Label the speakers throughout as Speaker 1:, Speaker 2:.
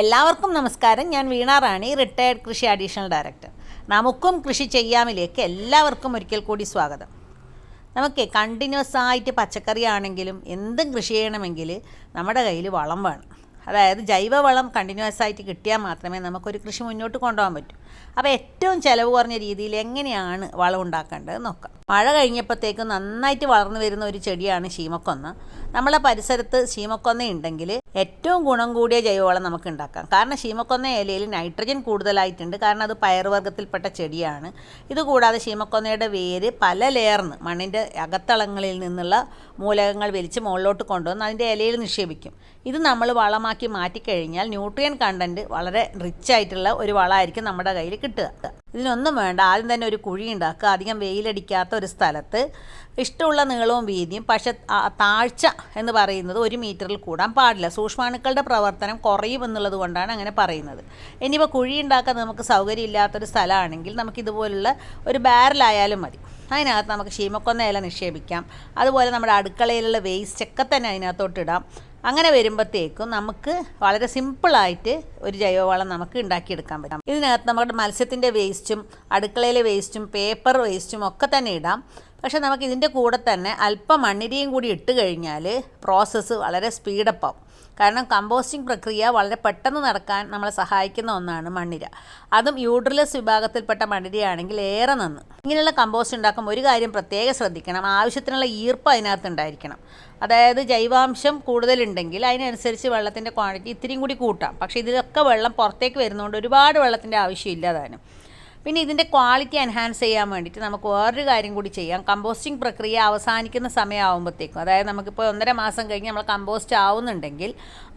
Speaker 1: എല്ലാവർക്കും നമസ്കാരം. ഞാൻ വീണ റാണി റിട്ടയർഡ് കൃഷി അഡീഷണൽ ഡയറക്ടർ നമുക്കും കൃഷി ചെയ്യാമിലേക്ക് എല്ലാവർക്കും ഒരിക്കൽ കൂടി സ്വാഗതം. നമുക്ക് കണ്ടിന്യൂസ് ആയിട്ട് പച്ചക്കറി ആണെങ്കിലും എന്തും കൃഷി ചെയ്യണമെങ്കിൽ നമ്മുടെ കയ്യിൽ വളം വേണം. അതായത് ജൈവവളം കണ്ടിന്യൂസ് ആയിട്ട് കിട്ടിയാൽ മാത്രമേ നമുക്കൊരു കൃഷി മുന്നോട്ട് കൊണ്ടുപോകാൻ പറ്റൂ. അപ്പോൾ ഏറ്റവും ചിലവ് കുറഞ്ഞ രീതിയിൽ എങ്ങനെയാണ് വളം ഉണ്ടാക്കേണ്ടത് നോക്കാം. മഴ കഴിഞ്ഞപ്പോഴത്തേക്കും നന്നായിട്ട് വളർന്നു വരുന്ന ഒരു ചെടിയാണ് ശീമക്കൊന്ന. നമ്മളെ പരിസരത്ത് ശീമക്കൊന്ന ഉണ്ടെങ്കിൽ ഏറ്റവും ഗുണം കൂടിയ ജൈവവളം നമുക്ക് ഉണ്ടാക്കാം. കാരണം ശീമക്കൊന്ന ഇലയിൽ നൈട്രജൻ കൂടുതലായിട്ടുണ്ട്. കാരണം അത് പയറുവർഗത്തിൽപ്പെട്ട ചെടിയാണ്. ഇതുകൂടാതെ ശീമക്കൊന്നയുടെ വേര് പല ലെയർന്ന് മണ്ണിന്റെ അകത്തളങ്ങളിൽ നിന്നുള്ള മൂലകങ്ങൾ വലിച്ച് മുകളിലോട്ട് കൊണ്ടുവന്ന് അതിന്റെ ഇലയിൽ നിക്ഷേപിക്കും. ഇത് നമ്മൾ വളമാക്കി മാറ്റിക്കഴിഞ്ഞാൽ ന്യൂട്രിയൻ കണ്ടന്റ് വളരെ റിച്ച് ആയിട്ടുള്ള ഒരു വളമായിരിക്കും നമ്മുടെ കിട്ടുക. ഇതിനൊന്നും വേണ്ട. ആദ്യം തന്നെ ഒരു കുഴി ഉണ്ടാക്കുക. അധികം വെയിലടിക്കാത്ത ഒരു സ്ഥലത്ത് ഇഷ്ടമുള്ള നീളവും വീതിയും പക്ഷെ താഴ്ച എന്ന് പറയുന്നത് ഒരു മീറ്ററിൽ കൂടാൻ പാടില്ല. സൂക്ഷ്മാണുക്കളുടെ പ്രവർത്തനം കുറയും എന്നുള്ളത് കൊണ്ടാണ് അങ്ങനെ പറയുന്നത്. ഇനിയിപ്പോൾ കുഴി ഉണ്ടാക്കാൻ നമുക്ക് സൗകര്യമില്ലാത്തൊരു സ്ഥലമാണെങ്കിൽ നമുക്ക് ഇതുപോലുള്ള ഒരു ബാരലായാലും മതി. അതിനകത്ത് നമുക്ക് ശീമക്കൊന്ന ഇല നിക്ഷേപിക്കാം. അതുപോലെ നമ്മുടെ അടുക്കളയിലുള്ള വേസ്റ്റ് ഒക്കെ തന്നെ അതിനകത്തോട്ട് ഇടാം. അങ്ങനെ വരുമ്പോഴത്തേക്കും നമുക്ക് വളരെ സിമ്പിളായിട്ട് ഒരു ജൈവവളം നമുക്ക് ഉണ്ടാക്കിയെടുക്കാൻ പറ്റും. ഇതിനകത്ത് നമ്മുടെ മത്സ്യത്തിന്റെ വേസ്റ്റും അടുക്കളയിലെ വേസ്റ്റും പേപ്പർ വേസ്റ്റും ഒക്കെ തന്നെ ഇടാം. പക്ഷേ നമുക്ക് ഇതിന്റെ കൂടെ തന്നെ അല്പം മണ്ണിരയും കൂടി ഇട്ട് കഴിഞ്ഞാൽ പ്രോസസ്സ് വളരെ സ്പീഡപ്പ് ആവും. കാരണം കമ്പോസ്റ്റിംഗ് പ്രക്രിയ വളരെ പെട്ടെന്ന് നടക്കാൻ നമ്മളെ സഹായിക്കുന്ന ഒന്നാണ് മണ്ണിര. അതും യൂട്രലസ് വിഭാഗത്തിൽപ്പെട്ട മണ്ണിരയാണെങ്കിൽ ഏറെ നന്ന്. ഇങ്ങനെയുള്ള കമ്പോസ്റ്റ് ഉണ്ടാക്കുമ്പോൾ ഒരു കാര്യം പ്രത്യേകം ശ്രദ്ധിക്കണം. ആവശ്യത്തിനുള്ള ഈർപ്പം അതിനകത്ത് ഉണ്ടായിരിക്കണം. അതായത് ജൈവാംശം കൂടുതലുണ്ടെങ്കിൽ അതിനനുസരിച്ച് വെള്ളത്തിന്റെ ക്വാണ്ടിറ്റി ഇത്തിരിയും കൂടി കൂട്ടാം. പക്ഷേ ഇതിലൊക്കെ വെള്ളം പുറത്തേക്ക് വരുന്നതുകൊണ്ട് ഒരുപാട് വെള്ളത്തിന്റെ ആവശ്യമില്ല താനും പിന്നെ ഇതിന്റെ ക്വാളിറ്റി എൻഹാൻസ് ചെയ്യാൻ വേണ്ടിയിട്ട് നമുക്ക് വേറൊരു കാര്യം കൂടി ചെയ്യാം. കമ്പോസ്റ്റിംഗ് പ്രക്രിയ അവസാനിക്കുന്ന സമയമാകുമ്പോഴത്തേക്കും അതായത് നമുക്കിപ്പോൾ ഒന്നര മാസം കഴിഞ്ഞ് നമ്മൾ കമ്പോസ്റ്റ് ആവുന്നുണ്ടെങ്കിൽ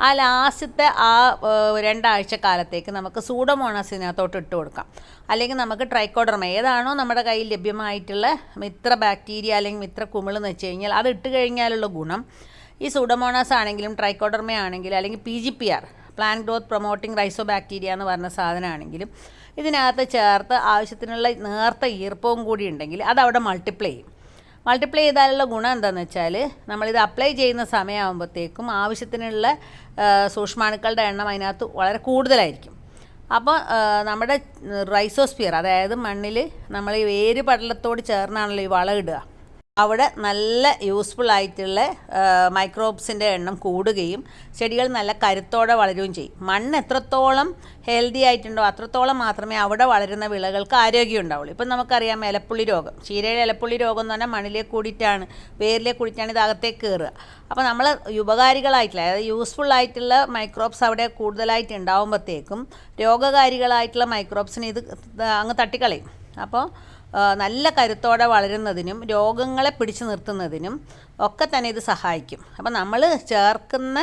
Speaker 1: ആ ലാസ്റ്റത്തെ ആ രണ്ടാഴ്ച കാലത്തേക്ക് നമുക്ക് സൂഡോമോണസ് ഇതിനകത്തോട്ട് ഇട്ട് കൊടുക്കാം. അല്ലെങ്കിൽ നമുക്ക് ട്രൈക്കോഡർമ ഏതാണോ നമ്മുടെ കയ്യിൽ ലഭ്യമായിട്ടുള്ള മിത്ര ബാക്ടീരിയ അല്ലെങ്കിൽ മിത്ര കുമിളെന്ന് വെച്ച് കഴിഞ്ഞാൽ അത് ഇട്ട് കഴിഞ്ഞാലുള്ള ഗുണം ഈ സൂഡമോണാസ് ആണെങ്കിലും ട്രൈക്കോഡർമ ആണെങ്കിലും അല്ലെങ്കിൽ P G P R plant growth promoting rhizo bacteria എന്ന് പറഞ്ഞ സാധനമാണെങ്കിലും ഇതിനകത്ത് ചേർത്ത് ആവശ്യത്തിനുള്ള നേർത്ത ഈർപ്പവും കൂടി ഉണ്ടെങ്കിൽ അതവിടെ മൾട്ടിപ്ലൈ ചെയ്യും. മൾട്ടിപ്ലൈ ചെയ്താലുള്ള ഗുണം എന്താണെന്ന് വെച്ചാൽ നമ്മളിത് അപ്ലൈ ചെയ്യുന്ന സമയമാകുമ്പോഴത്തേക്കും ആവശ്യത്തിനുള്ള സൂക്ഷ്മാണുക്കളുടെ എണ്ണം അതിനകത്ത് വളരെ കൂടുതലായിരിക്കും. അപ്പോൾ നമ്മുടെ റൈസോസ്ഫിയർ അതായത് മണ്ണിൽ നമ്മൾ ഈ വേര് പടലത്തോട് ചേർന്നാണല്ലോ ഈ വളം ഇടുക അവിടെ നല്ല യൂസ്ഫുൾ ആയിട്ടുള്ള മൈക്രോബ്സിന്റെ എണ്ണം കൂടുകയും ചെടികൾ നല്ല കരുത്തോടെ വളരുകയും ചെയ്യും. മണ്ണ് എത്രത്തോളം ഹെൽത്തി ആയിട്ടുണ്ടോ അത്രത്തോളം മാത്രമേ അവിടെ വളരുന്ന വിളകൾക്ക് ആരോഗ്യം ഉണ്ടാവുള്ളൂ. ഇപ്പം നമുക്കറിയാം ഇലപ്പുള്ളി രോഗം. ചീരയുടെ ഇലപ്പുള്ളി രോഗം എന്ന് പറഞ്ഞാൽ മണ്ണിലേക്ക് കൂടിയിട്ടാണ് വേരിലേക്ക് കൂടിയിട്ടാണ് ഇത് അകത്തേക്ക് കയറുക. അപ്പോൾ നമ്മൾ ഉപകാരികളായിട്ടുള്ള അതായത് യൂസ്ഫുൾ ആയിട്ടുള്ള മൈക്രോബ്സ് അവിടെ കൂടുതലായിട്ട് ഉണ്ടാവുമ്പോഴത്തേക്കും രോഗകാരികളായിട്ടുള്ള മൈക്രോബ്സിനെ ഇത് അങ്ങ് തട്ടിക്കളയും. അപ്പോൾ നല്ല കരുത്തോടെ വളരുന്നതിനും രോഗങ്ങളെ പിടിച്ചു നിർത്തുന്നതിനും ഒക്കെ തന്നെ ഇത് സഹായിക്കും. അപ്പോൾ നമ്മൾ ചേർക്കുന്ന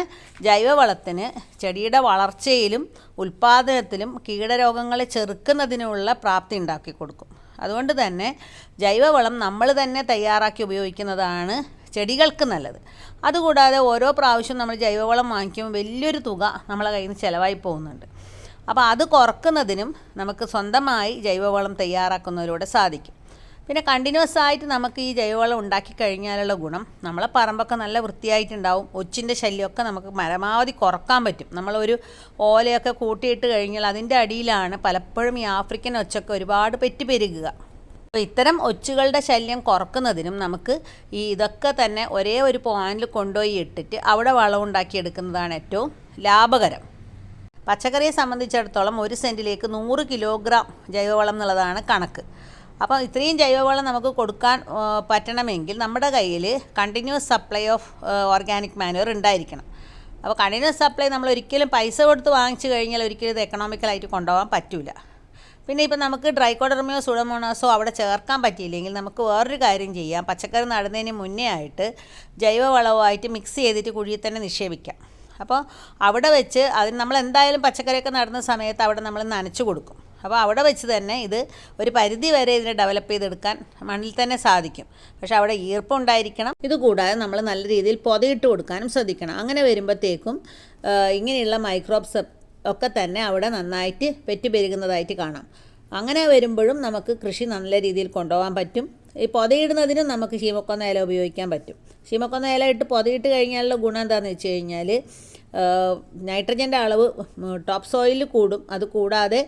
Speaker 1: ജൈവവളത്തിന് ചെടിയുടെ വളർച്ചയിലും ഉൽപ്പാദനത്തിലും കീടരോഗങ്ങളെ ചെറുക്കുന്നതിനുമുള്ള പ്രാപ്തി ഉണ്ടാക്കി കൊടുക്കും. അതുകൊണ്ട് തന്നെ ജൈവവളം നമ്മൾ തന്നെ തയ്യാറാക്കി ഉപയോഗിക്കുന്നതാണ് ചെടികൾക്ക് നല്ലത്. അതുകൂടാതെ ഓരോ പ്രാവശ്യം നമ്മൾ ജൈവവളം വാങ്ങിക്കുമ്പോൾ വലിയൊരു തുക നമ്മളെ കയ്യിൽ നിന്ന് ചിലവായി പോകുന്നുണ്ട്. അപ്പോൾ അത് കുറക്കുന്നതിനും നമുക്ക് സ്വന്തമായി ജൈവവളം തയ്യാറാക്കുന്നതിലൂടെ സാധിക്കും. പിന്നെ കണ്ടിന്യൂസ് ആയിട്ട് നമുക്ക് ഈ ജൈവവളം ഉണ്ടാക്കി കഴിഞ്ഞാലുള്ള ഗുണം നമ്മളെ പറമ്പൊക്കെ നല്ല വൃത്തിയായിട്ടുണ്ടാവും ഒച്ചിന്റെ ശല്യമൊക്കെ നമുക്ക് പരമാവധി കുറയ്ക്കാൻ പറ്റും. നമ്മളൊരു ഓലയൊക്കെ കൂട്ടിയിട്ട് കഴിഞ്ഞാൽ അതിന്റെ അടിയിലാണ് പലപ്പോഴും ഈ ആഫ്രിക്കൻ ഒച്ചൊക്കെ ഒരുപാട് പെറ്റുപെരുകുക അപ്പോൾ ഇത്തരം ഒച്ചുകളുടെ ശല്യം കുറക്കുന്നതിനും നമുക്ക് ഈ ഇതൊക്കെ തന്നെ ഒരേ ഒരു പോയിന്റിൽ കൊണ്ടുപോയി ഇട്ടിട്ട് അവിടെ വളം ഉണ്ടാക്കിയെടുക്കുന്നതാണ് ഏറ്റവും ലാഭകരം. പച്ചക്കറിയെ സംബന്ധിച്ചിടത്തോളം ഒരു സെന്റിലേക്ക് നൂറ് കിലോഗ്രാം ജൈവവളം എന്നുള്ളതാണ് കണക്ക്. അപ്പോൾ ഇത്രയും ജൈവവളം നമുക്ക് കൊടുക്കാൻ പറ്റണമെങ്കിൽ നമ്മുടെ കയ്യിൽ continuous supply of organic manure ഉണ്ടായിരിക്കണം. അപ്പോൾ കണ്ടിന്യൂസ് സപ്ലൈ നമ്മൾ ഒരിക്കലും പൈസ കൊടുത്ത് വാങ്ങിച്ചു കഴിഞ്ഞാൽ ഒരിക്കലും ഇത് എക്കണോമിക്കലായിട്ട് കൊണ്ടുപോകാൻ പറ്റില്ല പിന്നെ ഇപ്പം നമുക്ക് ഡ്രൈക്കോഡർമിയോ സുഡമോണോസോ അവിടെ ചേർക്കാൻ പറ്റിയില്ലെങ്കിൽ നമുക്ക് വേറൊരു കാര്യം ചെയ്യാം. പച്ചക്കറി നടുന്നതിന് മുന്നേ ആയിട്ട് ജൈവവളവുമായിട്ട് മിക്സ് ചെയ്തിട്ട് കുഴിയിൽ തന്നെ നിക്ഷേപിക്കാം. അപ്പോൾ അവിടെ വെച്ച് അതിന് നമ്മൾ എന്തായാലും പച്ചക്കറിയൊക്കെ നടുന്ന സമയത്ത് അവിടെ നമ്മൾ നനച്ചു കൊടുക്കും. അപ്പോൾ അവിടെ വെച്ച് തന്നെ ഇത് ഒരു പരിധി വരെ ഇതിനെ ഡെവലപ്പ് ചെയ്തെടുക്കാൻ മണ്ണിൽ തന്നെ സാധിക്കും. പക്ഷേ അവിടെ ഈർപ്പം ഉണ്ടായിരിക്കണം. ഇതുകൂടാതെ നമ്മൾ നല്ല രീതിയിൽ പൊതയിട്ട് കൊടുക്കാനും ശ്രദ്ധിക്കണം. അങ്ങനെ വരുമ്പോഴത്തേക്കും ഇങ്ങനെയുള്ള മൈക്രോബ്സ് ഒക്കെ തന്നെ അവിടെ നന്നായിട്ട് പെറ്റുപെരുകുന്നതായിട്ട് കാണാം. അങ്ങനെ വരുമ്പോഴും നമുക്ക് കൃഷി നല്ല രീതിയിൽ കൊണ്ടുപോകാൻ പറ്റും. ഈ പൊതയിടുന്നതിനും നമുക്ക് ശീമക്കൊന്ന ഇല ഉപയോഗിക്കാൻ പറ്റും. ശീമക്കൊന്ന ഇല ഇട്ട് പൊതയിട്ട് കഴിഞ്ഞാലുള്ള ഗുണം എന്താണെന്ന് വെച്ച് കഴിഞ്ഞാൽ നൈട്രജന്റെ അളവ് ടോപ്പ് സോയിലിൽ കൂടും. അത് കൂടാതെ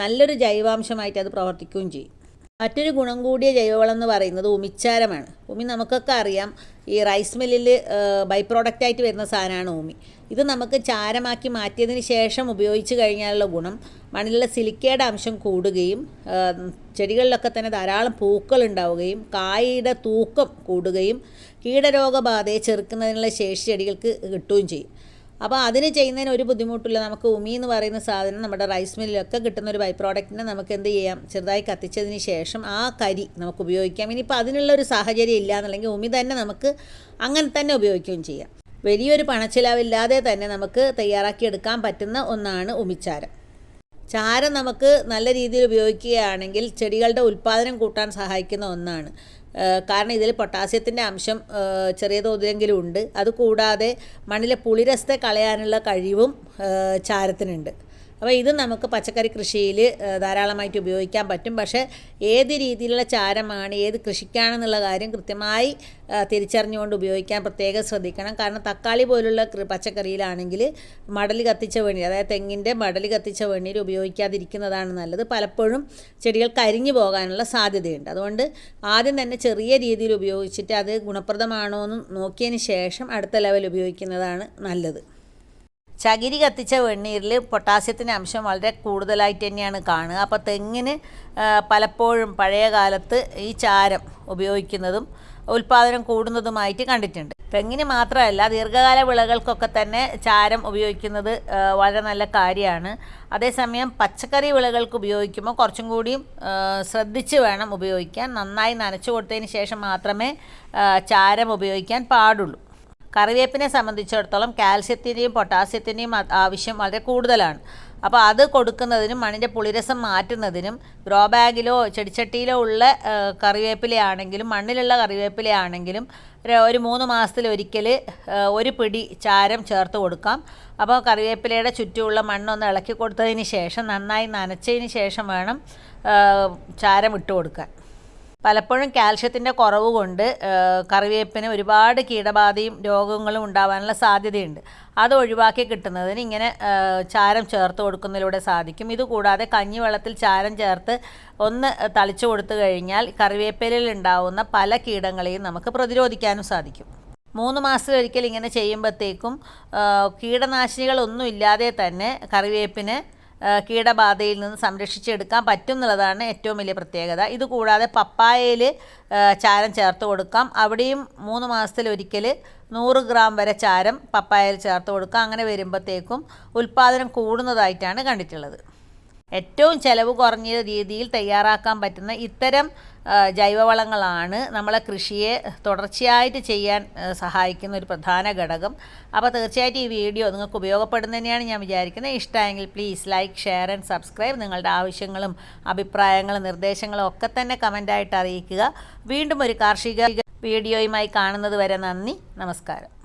Speaker 1: നല്ലൊരു ജൈവാംശമായിട്ട് അത് പ്രവർത്തിക്കുകയും ചെയ്യും. മറ്റൊരു ഗുണം കൂടിയ ജൈവവളം എന്ന് പറയുന്നത് ഉമിച്ചാരമാണ്. ഉമി നമുക്കൊക്കെ അറിയാം ഈ റൈസ് മില്ലിൽ ബൈ പ്രോഡക്റ്റായിട്ട് വരുന്ന സാധനമാണ് ഉമി. ഇത് നമുക്ക് ചാരമാക്കി മാറ്റിയതിന് ശേഷം ഉപയോഗിച്ച് കഴിഞ്ഞാലുള്ള ഗുണം മണ്ണിലുള്ള സിലിക്കയുടെ അംശം കൂടുകയും ചെടികളിലൊക്കെ തന്നെ ധാരാളം പൂക്കൾ ഉണ്ടാവുകയും കായയുടെ തൂക്കം കൂടുകയും കീടരോഗബാധയെ ചെറുക്കുന്നതിനുള്ള ശേഷി ചെടികൾക്ക് കിട്ടുകയും ചെയ്യും. അപ്പോൾ അതിന് ചെയ്യുന്നതിന് ഒരു ബുദ്ധിമുട്ടില്ല. നമുക്ക് ഉമി എന്ന് പറയുന്ന സാധനം നമ്മുടെ റൈസ് മില്ലിലൊക്കെ കിട്ടുന്ന ഒരു ബൈ പ്രോഡക്റ്റിനെ നമുക്ക് എന്ത് ചെയ്യാം? ചെറുതായി കത്തിച്ചതിന് ശേഷം ആ കരി നമുക്ക് ഉപയോഗിക്കാം. ഇനിയിപ്പോൾ അതിനുള്ള ഒരു സാഹചര്യം ഇല്ല എന്നുണ്ടെങ്കിൽ ഉമി തന്നെ നമുക്ക് അങ്ങനെ തന്നെ ഉപയോഗിക്കുകയും ചെയ്യാം. വലിയൊരു പണച്ചിലവില്ലാതെ തന്നെ നമുക്ക് തയ്യാറാക്കിയെടുക്കാൻ പറ്റുന്ന ഒന്നാണ് ഉമിച്ചാരം. ചാരം നമുക്ക് നല്ല രീതിയിൽ ഉപയോഗിക്കുകയാണെങ്കിൽ ചെടികളുടെ ഉൽപ്പാദനം കൂട്ടാൻ സഹായിക്കുന്ന ഒന്നാണ്. കാരണം ഇതിൽ പൊട്ടാസ്യത്തിന്റെ അംശം ചെറിയ തോതിലെങ്കിലും ഉണ്ട്. അതുകൂടാതെ മണ്ണിലെ പുളിരസത്തെ കളയാനുള്ള കഴിവും ചാരത്തിനുണ്ട്. അപ്പോൾ ഇത് നമുക്ക് പച്ചക്കറി കൃഷിയിൽ ധാരാളമായിട്ട് ഉപയോഗിക്കാൻ പറ്റും. പക്ഷേ ഏത് രീതിയിലുള്ള ചാരമാണ് ഏത് കൃഷിക്കാണെന്നുള്ള കാര്യം കൃത്യമായി തിരിച്ചറിഞ്ഞുകൊണ്ട് ഉപയോഗിക്കാൻ പ്രത്യേകം ശ്രദ്ധിക്കണം. കാരണം തക്കാളി പോലുള്ള പച്ചക്കറിയിലാണെങ്കിൽ മടൽ കത്തിച്ച വെണ്ണീർ അതായത് തെങ്ങിന്റെ മടൽ കത്തിച്ച വെണ്ണീർ ഉപയോഗിക്കാതിരിക്കുന്നതാണ് നല്ലത്. പലപ്പോഴും ചെടികൾ കരിഞ്ഞു പോകാനുള്ള സാധ്യതയുണ്ട്. അതുകൊണ്ട് ആദ്യം തന്നെ ചെറിയ രീതിയിൽ ഉപയോഗിച്ചിട്ട് അത് ഗുണപ്രദമാണോ എന്ന് നോക്കിയതിന് ശേഷം അടുത്ത ലെവൽ ഉപയോഗിക്കുന്നതാണ് നല്ലത്. ചകിരി കത്തിച്ച വെണ്ണീരിൽ പൊട്ടാസ്യത്തിന്റെ അംശം വളരെ കൂടുതലായിട്ട് തന്നെയാണ് കാണുക. അപ്പോൾ തെങ്ങിന് പലപ്പോഴും പഴയ കാലത്ത് ഈ ചാരം ഉപയോഗിക്കുന്നതും ഉൽപ്പാദനം കൂടുന്നതുമായിട്ട് കണ്ടിട്ടുണ്ട്. തെങ്ങിന് മാത്രമല്ല ദീർഘകാല വിളകൾക്കൊക്കെ തന്നെ ചാരം ഉപയോഗിക്കുന്നത് വളരെ നല്ല കാര്യമാണ്. അതേസമയം പച്ചക്കറി വിളകൾക്ക് ഉപയോഗിക്കുമ്പോൾ കുറച്ചും കൂടിയും ശ്രദ്ധിച്ച് വേണം ഉപയോഗിക്കാൻ. നന്നായി നനച്ചു കൊടുത്തതിന് ശേഷം മാത്രമേ ചാരം ഉപയോഗിക്കാൻ പാടുള്ളൂ. കറിവേപ്പിനെ സംബന്ധിച്ചിടത്തോളം കാൽസ്യത്തിന്റെയും പൊട്ടാസ്യത്തിന്റെയും ആവശ്യം വളരെ കൂടുതലാണ്. അപ്പോൾ അത് കൊടുക്കുന്നതിനും മണ്ണിന്റെ പുളിരസം മാറ്റുന്നതിനും ഗ്രോ ബാഗിലോ ചെടിച്ചട്ടിയിലോ ഉള്ള കറിവേപ്പിലയാണെങ്കിലും മണ്ണിലുള്ള കറിവേപ്പിലയാണെങ്കിലും ഒരു- മൂന്ന് മാസത്തിൽ ഒരിക്കൽ ഒരു പിടി ചാരം ചേർത്ത് കൊടുക്കാം. അപ്പോൾ കറിവേപ്പിലയുടെ ചുറ്റുമുള്ള മണ്ണൊന്ന് ഇളക്കി കൊടുത്തതിന് ശേഷം നന്നായി നനച്ചതിന് ശേഷം വേണം ചാരം ഇട്ട് കൊടുക്കാൻ. പലപ്പോഴും കാൽഷ്യത്തിന്റെ കുറവ് കൊണ്ട് കറിവേപ്പിന് ഒരുപാട് കീടബാധയും രോഗങ്ങളും ഉണ്ടാവാനുള്ള സാധ്യതയുണ്ട്. അത് ഒഴിവാക്കി കിട്ടുന്നതിന് ഇങ്ങനെ ചാരം ചേർത്ത് കൊടുക്കുന്നതിലൂടെ സാധിക്കും. ഇതുകൂടാതെ കഞ്ഞിവെള്ളത്തിൽ ചാരം ചേർത്ത് ഒന്ന് തളിച്ചു കൊടുത്തു കഴിഞ്ഞാൽ കറിവേപ്പിലയിൽ ഉണ്ടാവുന്ന പല കീടങ്ങളെയും നമുക്ക് പ്രതിരോധിക്കാനും സാധിക്കും. മൂന്ന് മാസത്തിലൊരിക്കൽ ഇങ്ങനെ ചെയ്യുമ്പോഴത്തേക്കും കീടനാശിനികളൊന്നും ഇല്ലാതെ തന്നെ കറിവേപ്പിന് കീടബാധയിൽ നിന്ന് സംരക്ഷിച്ചെടുക്കാൻ പറ്റും എന്നുള്ളതാണ് ഏറ്റവും വലിയ പ്രത്യേകത. ഇതുകൂടാതെ പപ്പായയിൽ ചാരം ചേർത്ത് കൊടുക്കാം. അവിടെയും മൂന്ന് മാസത്തിലൊരിക്കൽ നൂറ് ഗ്രാം വരെ ചാരം പപ്പായയിൽ ചേർത്ത് കൊടുക്കാം. അങ്ങനെ വരുമ്പോഴത്തേക്കും ഉൽപ്പാദനം കൂടുന്നതായിട്ടാണ് കണ്ടിട്ടുള്ളത്. ഏറ്റവും ചിലവ് കുറഞ്ഞ രീതിയിൽ തയ്യാറാക്കാൻ പറ്റുന്ന ഇത്തരം ജൈവവളങ്ങളാണ് നമ്മളെ കൃഷിയെ തുടർച്ചയായിട്ട് ചെയ്യാൻ സഹായിക്കുന്ന ഒരു പ്രധാന ഘടകം. അപ്പോൾ തീർച്ചയായിട്ടും ഈ വീഡിയോ നിങ്ങൾക്ക് ഉപയോഗപ്പെടുന്ന തന്നെയാണ് ഞാൻ വിചാരിക്കുന്നത്. ഇഷ്ടമായെങ്കിൽ please like share and subscribe നിങ്ങളുടെ ആവശ്യങ്ങളും അഭിപ്രായങ്ങളും നിർദ്ദേശങ്ങളും ഒക്കെ തന്നെ കമന്റായിട്ട് അറിയിക്കുക. വീണ്ടും ഒരു കാർഷിക വീഡിയോയുമായി കാണുന്നത് വരെ നന്ദി. നമസ്കാരം.